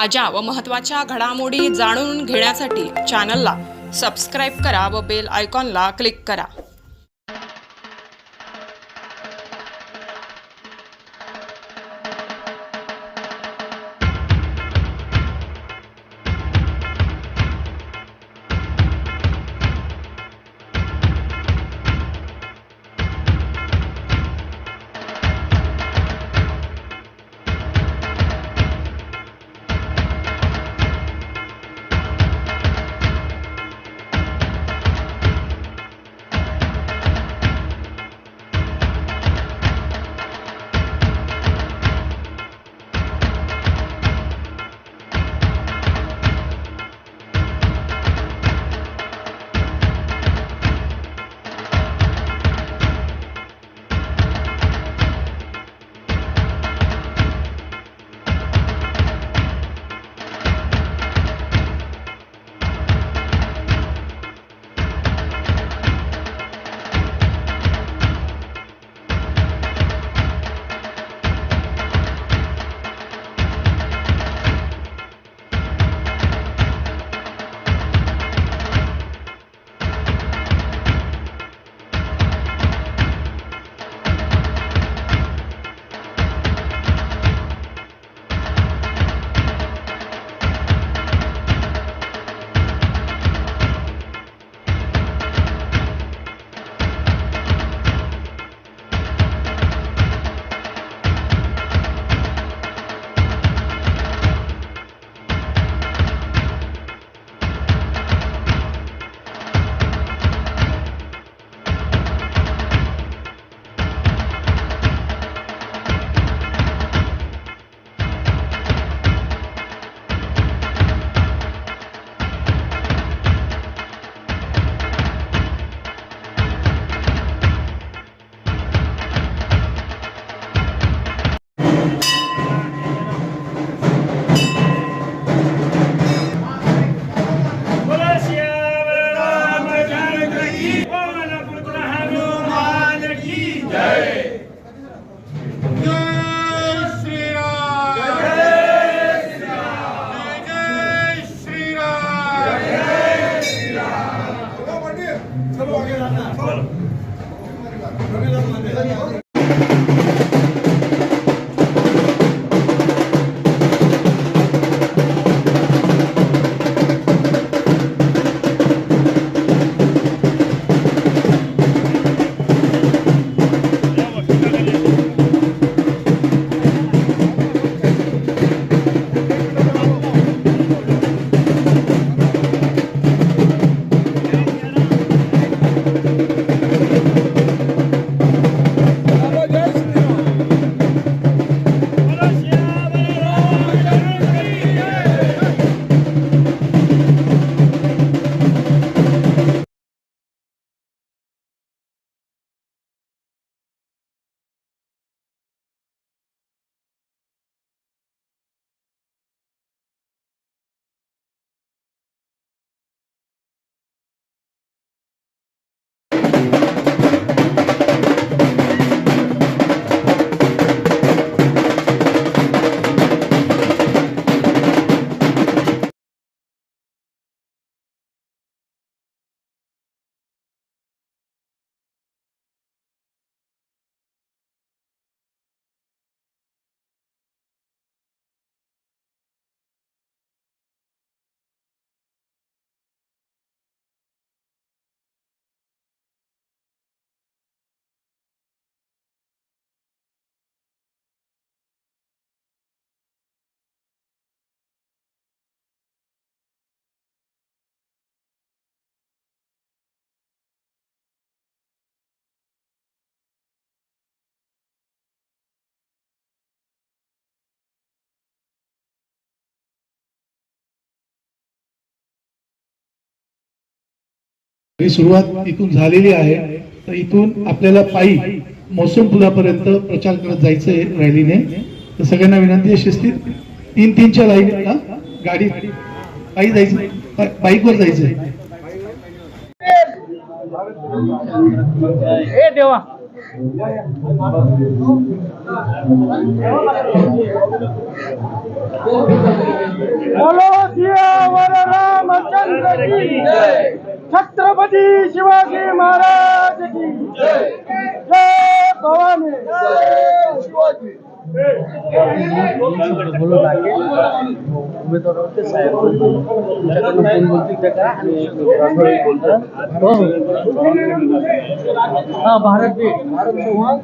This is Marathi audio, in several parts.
ताज्या व महत्त्वाच्या घडामोडी जाणून घेण्यासाठी चॅनलला सबस्क्राईब करा व बेल आयकॉनला क्लिक करा. ही सुरुवात इथून झालेली आहे. तर इथून आपल्याला पायी मोसम पुलापर्यंत प्रचार करत जायचंय रॅलीने. तर सगळ्यांना विनंती आहे शिस्तीत तीन तीनच्या लाईन? गाडी पायी जायचं बाईकवर जायचंय. ए देवा. बोलो सियावर रामचंद्र की जय. छत्रपती शिवाजी महाराज की जय। जय भवानी। जय शिवाजी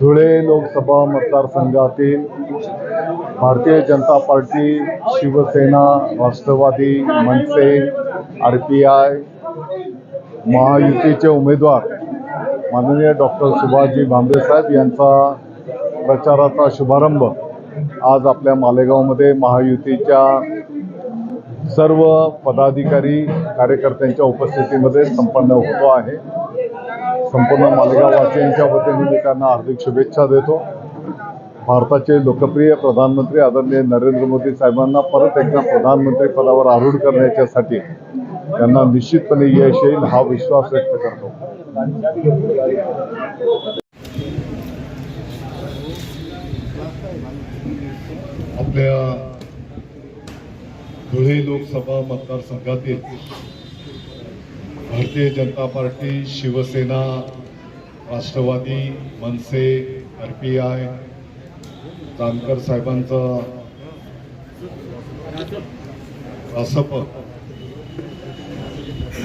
धुळे लोकसभा मतदारसंघातील Bharatiya Janata Party Shiv Sena Rashtravadi Manase R P I महायुतीचे उमेदवार माननीय डॉक्टर सुभाषजी भामरे साहेब यांचा प्रचाराचा शुभारंभ आज आपल्या मालेगावमध्ये महायुतीच्या सर्व पदाधिकारी कार्यकर्त्यांच्या उपस्थितीमध्ये संपन्न होतो आहे. संपूर्ण मालेगाववासियांच्या वतीने मी त्यांना हार्दिक शुभेच्छा देतो. भारताचे लोकप्रिय प्रधानमंत्री आदरणीय नरेंद्र मोदी साहेबांना परत एकदा प्रधानमंत्री पदावर आरूढ करण्याच्यासाठी त्यांना निश्चितपणे यश येईल हा विश्वास व्यक्त करतो. आपल्या धुळे लोकसभा मतदारसंघातील Bharatiya Janata party Shiv Sena Rashtrawadi MNS R P I Jankar साहेबांचा रासप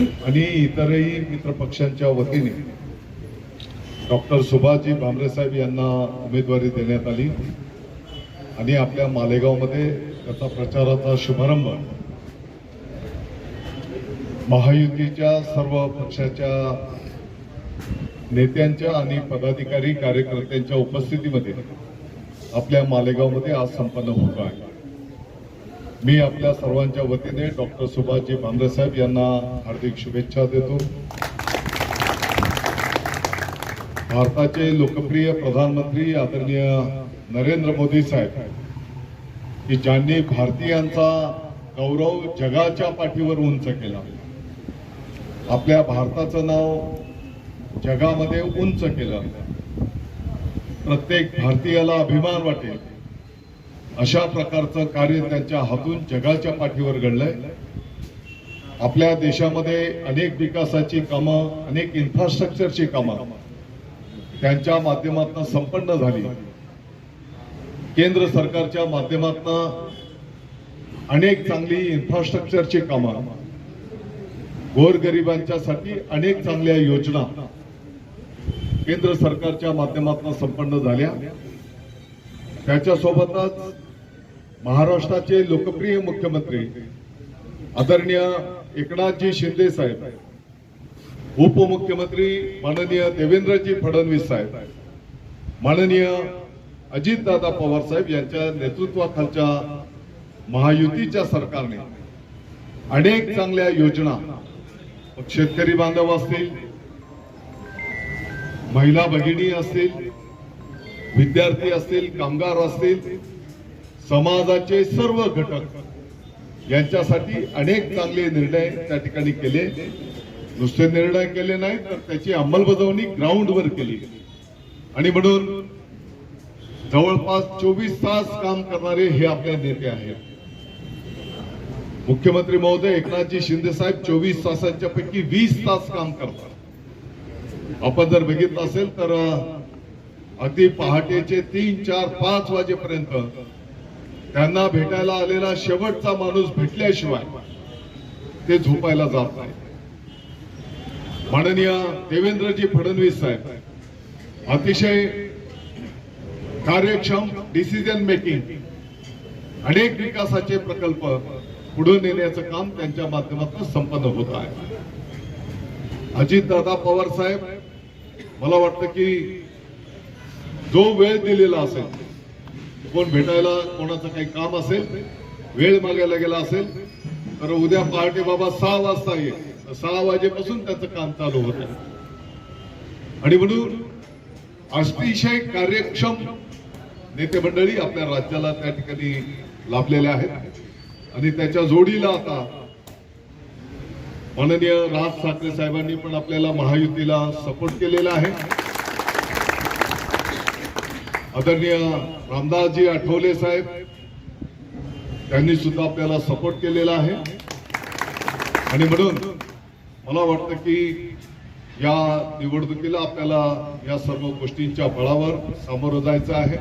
आणि इतरही मित्रपक्षांच्या वतीने डॉक्टर सुभाषजी भामरे साहेब यांना उमेदवारी देण्यात आली. आणि आपल्या मालेगावमध्ये त्याचा प्रचाराचा शुभारंभ महायुतीच्या सर्व पक्षाच्या नेत्यांच्या आणि पदाधिकारी कार्यकर्त्यांच्या उपस्थितीमध्ये आपल्या मालेगावमध्ये आज संपन्न होतो आहे. मी आपल्या सर्वांच्या वतीने डॉक्टर सुभाषजी भामरे साहेब यांना हार्दिक शुभेच्छा देतो. भारताचे लोकप्रिय प्रधानमंत्री आदरणीय नरेंद्र मोदी साहेब की ज्यांनी भारतीयांचा गौरव जगाच्या पाठीवर उंच केला. आपल्या भारताचं नाव जगामध्ये उंच केलं. प्रत्येक भारतीयाला अभिमान वाटेल. अशा प्रकारचं कार्य त्यांच्या हातून जगाच्या पाठीवर घडलंय. आपल्या देशामध्ये अनेक विकासाची कामं अनेक इन्फ्रास्ट्रक्चरची कामं त्यांच्या माध्यमातून संपन्न झाली. केंद्र सरकारच्या माध्यमातून अनेक चांगली इन्फ्रास्ट्रक्चरची कामं गोरगरिबांच्यासाठी अनेक चांगल्या योजना केंद्र सरकारच्या माध्यमातून संपन्न झाल्या. त्याच्यासोबतच महाराष्ट्राचे लोकप्रिय मुख्यमंत्री आदरणीय एकनाथजी शिंदे साहेब उपमुख्यमंत्री माननीय देवेंद्रजी फडणवीस साहेब माननीय अजितदादा पवार साहेब यांच्या नेतृत्वाखालच्या महायुतीच्या सरकारने अनेक चांगल्या योजना शेतकरी बांधव असतील महिला भगिनी असतील विद्यार्थी असतील कामगार असतील समाजाचे सर्व घटक यांच्यासाठी अनेक चांगले निर्णय त्या ठिकाणी केले. नुसते निर्णय केले नाही तर त्याची अंमलबजावणी ग्राउंडवर केली. आणि म्हणून जवळपास चोवीस तास काम करणारे हे आपले नेते आहेत. मुख्यमंत्री महोदय एकनाथजी शिंदे साहेब चोवीस तासांच्या पैकी वीस तास काम करतात. आपण जर बघितलं असेल तर अगदी पहाटेचे तीन चार पाच वाजेपर्यंत त्यांना भेटायला आलेला शेवटचा माणूस भेटल्याशिवाय ते झोपायला जात नाही. माननीय देवेंद्रजी फडणवीस साहेब अतिशय कार्यक्षम डिसिजन मेकिंग अनेक विकासाचे प्रकल्प पुढे नेण्याचं काम त्यांच्या माध्यमातून संपन्न होत आहे. अजितदादा पवार साहेब मला वाटतं की जो वेळ दिलेला असेल कोण भेटायला कोणाचं काही काम असेल वेळ मागायला गेला असेल तर उद्या पहाटे बाबा सहा वाजता येईल सहा वाजेपासून त्याचं काम चालू होत आणि म्हणून अतिशय कार्यक्षम नेते मंडळी आपल्या राज्याला त्या ठिकाणी लाभलेल्या आहेत. आणि त्याच्या जोडीला आता माननीय राज ठाकरे साहेबांनी पण आपल्याला महायुतीला सपोर्ट केलेला आहे. आदरणीय रामदासजी आठवले साहेब त्यांनी सुद्धा आपल्याला सपोर्ट केलेला आहे. आणि म्हणून मला वाटतं की या निवडणुकीला आपल्याला या सर्व गोष्टींच्या बळावर सामोरं जायचं आहे.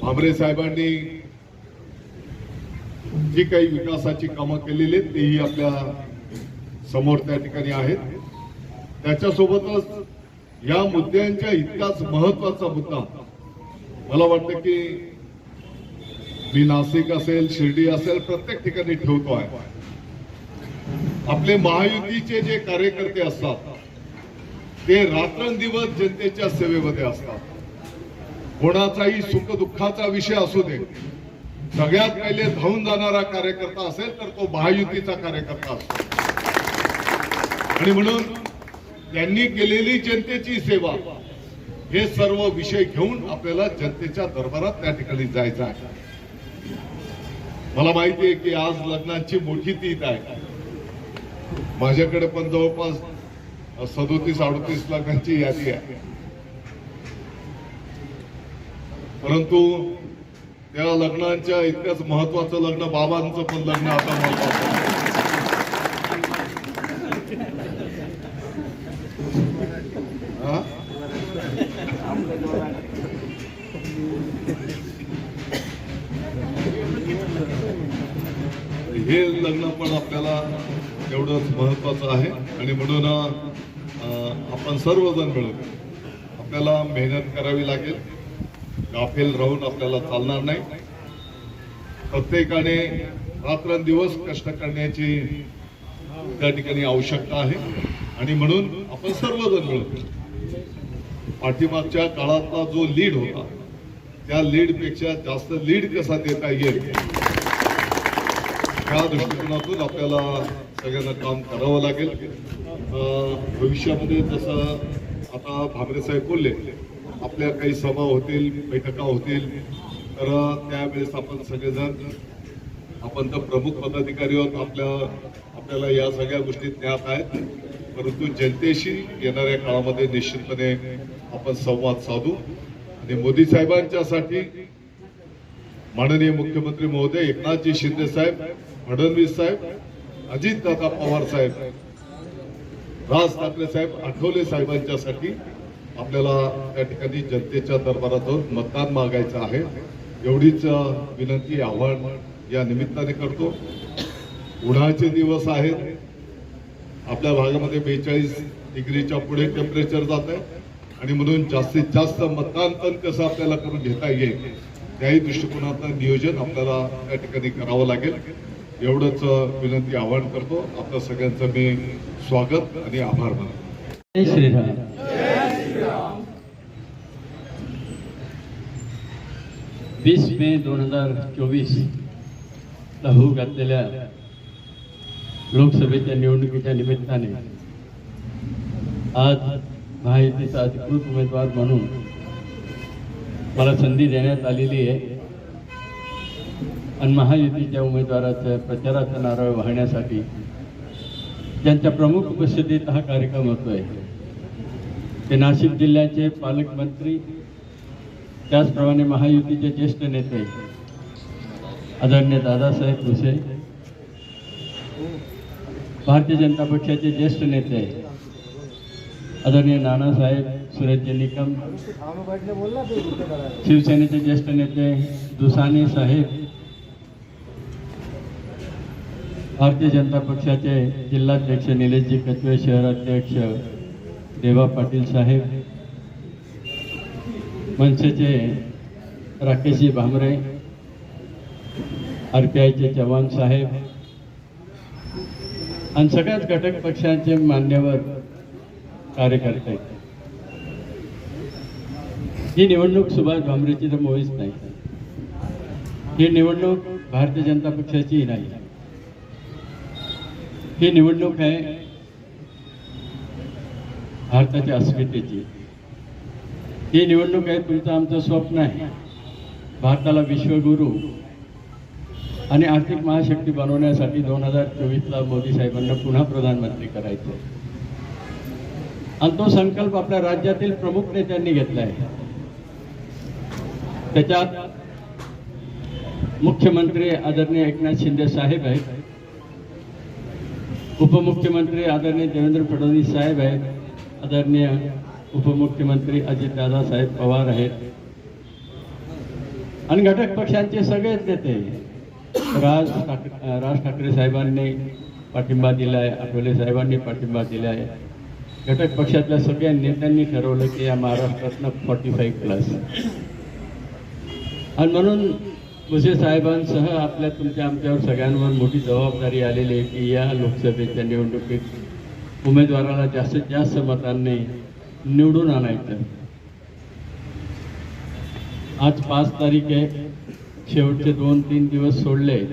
भामरे साहेबांनी जी काही विकासाची कामं केलेली आहेत तेही आपल्यासमोर त्या ठिकाणी आहेत. त्याच्यासोबतच या मुद्द्यांच्या इतकाच महत्त्वाचा मुद्दा. मला वाटतं की मी नाशिक असेल शिर्डी असेल प्रत्येक ठिकाणी ठेवतो आहे आपले महायुतीचे जे कार्यकर्ते असतात ते रात्रंदिवस जनतेच्या सेवेमध्ये असतात. कोणाचाही सुख दुःखाचा विषय असू दे. सगळ्यात पहिले धावून जाणारा कार्यकर्ता असेल तर तो महायुतीचा कार्यकर्ता असतो. आणि म्हणून त्यांनी केलेली जनतेची सेवा. हे सर्व विषय घेऊन आपल्याला जनतेच्या दरबारात त्या ठिकाणी जायचं आहे. मला माहिती आहे की आज लग्नाची मोठी तीत आहे. माझ्याकडे पण जवळपास सदोतीस अडोतीस लग्नाची यादी आहे. परंतु त्या लग्नांच्या इतकंच महत्वाचं लग्न बाबांचं पण लग्न आता महत्वाचं हे लग्न पण आपल्याला एवढंच महत्वाचं आहे. आणि म्हणून आपण सर्वजण मिळून आपल्याला मेहनत करावी लागेल. गाफेल राहून आपल्याला चालणार नाही. प्रत्येकाने रात्रंदिवस कष्ट करण्याची त्या ठिकाणी आवश्यकता आहे. आणि म्हणून आपण सर्वजण मिळून पाठीमागच्या काळातला जो लीड होता त्या लीडपेक्षा जास्त लीड कसा देता येईल? त्या दृष्टिकोनातून आपल्याला सगळ्यांना काम करावं लागेल. भविष्यामध्ये जसं आता भामरे साहेब बोलले आपल्या काही सभा होतील बैठका होतील तर त्यावेळेस आपण सगळेजण आपण तर प्रमुख पदाधिकारी आहोत आपल्या आपल्याला या सगळ्या गोष्टी ज्ञात आहेत. परंतु जनतेशी येणाऱ्या काळामध्ये निश्चितपणे आपण संवाद साधू. आणि मोदी साहेबांच्यासाठी माननीय मुख्यमंत्री महोदय एकनाथजी शिंदे साहेब फडणवीस साहेब अजितदादा पवार साहेब राज ठाकरे साहेब आठवले साहेबांच्यासाठी आपल्याला त्या ठिकाणी जनतेच्या दरबारात मतदान मागायचं आहे. एवढीच विनंती आव्हान या निमित्ताने करतो. उन्हाळ्याचे दिवस आहेत. आपल्या भागामध्ये बेचाळीस डिग्रीच्या पुढे टेम्परेचर जात आहे. आणि म्हणून जास्तीत जास्त मतदान पण कसं आपल्याला करून घेता येईल त्याही दृष्टिकोनातून नियोजन आपल्याला त्या ठिकाणी करावं लागेल. एवढंच विनंती आवाहन करतो. आपल्या सगळ्यांचं मी स्वागत आणि आभार मानतो. श्रीराम वीस मे दोन हजार चोवीस ला होऊ घातलेल्या लोकसभेच्या निवडणुकीच्या निमित्ताने आज महायुतीचा अधिकृत उमेदवार म्हणून मला संधी देण्यात आलेली आहे. आणि महायुतीच्या उमेदवाराच्या प्रचाराचा नारळ वाहण्यासाठी ज्यांच्या प्रमुख उपस्थितीत हा कार्यक्रम होतोय ते नाशिक जिल्ह्याचे पालकमंत्री त्याचप्रमाणे महायुतीचे ज्येष्ठ नेते आदरणीय दादासाहेब भुसे भारतीय जनता पक्षाचे ज्येष्ठ नेते आदरणीय नानासाहेब सुरेशजी निकम शिवसेनेचे ज्येष्ठ नेते दुसानी साहेब भारतीय जनता पक्षाचे जिल्हाध्यक्ष निलेशजी कचवे शहराध्यक्ष देवा पाटील साहेब मनसेचे राकेशजी भामरे आर पी आयचे चव्हाण साहेब आणि सगळ्याच घटक पक्षांचे मान्यवर कार्यकर्ते ही निवडणूक सुभाष भामरेची तर मुळीच नाही. ही निवडणूक भारतीय जनता पक्षाचीही नाही. ही निवडणूक आहे भारताच्या अस्मितेची. ही निवडणूक आहे तुमचं आमचं स्वप्न आहे. भारताला विश्वगुरू आणि आर्थिक महाशक्ती बनवण्यासाठी दोन हजार चोवीसला मोदी साहेबांना पुन्हा प्रधानमंत्री करायचं आणि तो संकल्प आपल्या राज्यातील प्रमुख नेत्यांनी घेतला आहे त्याच्यात मुख्यमंत्री आदरणीय एकनाथ शिंदे साहेब आहेत. उपमुख्यमंत्री आदरणीय देवेंद्र फडणवीस साहेब आहेत. आदरणीय उपमुख्यमंत्री अजितदादा साहेब पवार आहेत. आणि घटक पक्षांचे सगळेच नेते राज ठाकरे राज ठाकरे साहेबांनी पाठिंबा दिला आहे आठवले साहेबांनी पाठिंबा दिला आहे घटक पक्षातल्या सगळ्या नेत्यांनी ठरवलं की या महाराष्ट्रातनं फॉर्टी फाईव्ह प्लस आणि म्हणून भुसे साहेबांसह आपल्या तुमच्या आमच्यावर सगळ्यांवर मोठी जबाबदारी आलेली आहे की या लोकसभेच्या निवडणुकीत उमेदवाराला जास्तीत जास्त मतांनी निवडून आणायचं. आज पाच तारीख आहे. शेवटचे दोन तीन दिवस सोडले.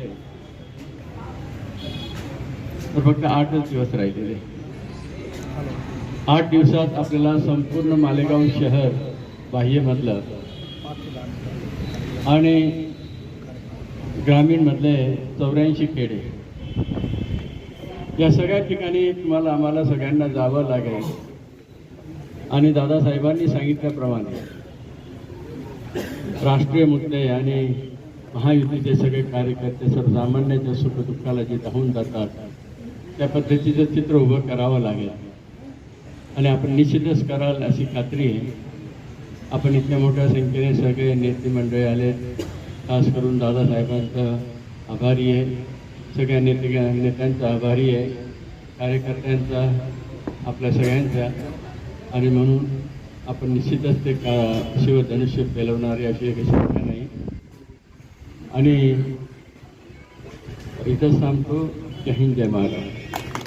तर फक्त आठच दिवस राहिलेले. आठ दिवसात आपल्याला संपूर्ण मालेगाव शहर बाह्य बाह्यमधलं. आणि ग्रामीणमधले चौऱ्याऐंशी खेडे. या सगळ्या ठिकाणी तुम्हाला आम्हाला सगळ्यांना जावं लागेल. आणि दादासाहेबांनी सांगितल्याप्रमाणे राष्ट्रीय मुद्दे आणि महायुतीचे सगळे कार्यकर्ते सर्वसामान्यांच्या सुखदुःखाला जे धावून जातात त्या पद्धतीचं चित्र उभं करावं लागेल. आणि आपण निश्चितच कराल अशी खात्री आहे. आपण इतक्या मोठ्या संख्येने सगळे नेते मंडळी आले. खास करून दादासाहेबांचा आभारी आहे. सगळ्या नेते नेत्यांचा आभारी आहे. कार्यकर्त्यांचा आपल्या सगळ्यांचा. आणि म्हणून आपण निश्चितच ते का शिवधनुष्य पेलवणारे अशी काही शंका नाही. आणि इथंच सांगतो जय हिंद जय महाराज